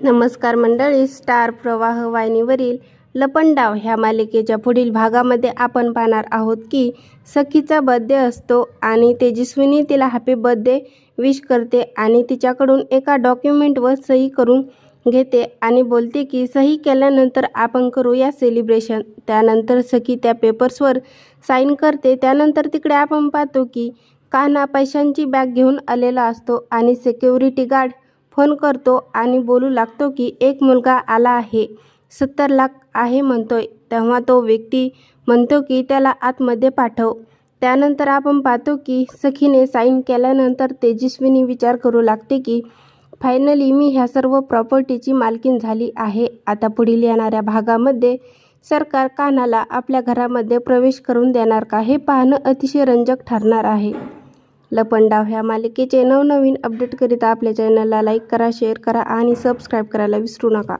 नमस्कार मंडळी स्टार प्रवाह वाहिनीवरील लपंडाव ह्या मालिकेच्या पुढील भागामध्ये आपण पाहणार आहोत की सखीचा बर्थडे असतो आणि तेजस्विनी तिला हॅपी बर्थडे विश करते आणि तिच्याकडून एका डॉक्युमेंटवर सही करून घेते आणि बोलते की सही केल्यानंतर आपण करूया सेलिब्रेशन त्यानंतर सखी त्या पेपर्सवर साईन करते. त्यानंतर तिकडे आपण पाहतो की कान्हा पैशांची बॅग घेऊन आलेला असतो आणि सिक्युरिटी गार्ड फोन करतो आणि बोलू लागतो की एक मुलगा आला आहे. सत्तर लाख आहे म्हणतोय. तेव्हा तो व्यक्ती म्हणतो की त्याला आतमध्ये पाठव. त्यानंतर आपण पाहतो की सखीने साईन केल्यानंतर तेजस्विनी विचार करू लागते की फायनली मी ह्या सर्व प्रॉपर्टीची मालकीन झाली आहे. आता पुढील येणाऱ्या भागामध्ये सरकार कानाला आपल्या घरामध्ये प्रवेश करून देणार का हे पाहणं अतिशय रंजक ठरणार आहे. लपंडाव ह्या मालिकेचे नवनवीन अपडेटकरिता आपल्या चॅनलला लाईक करा शेअर करा आणि सबस्क्राईब करायला विसरू नका.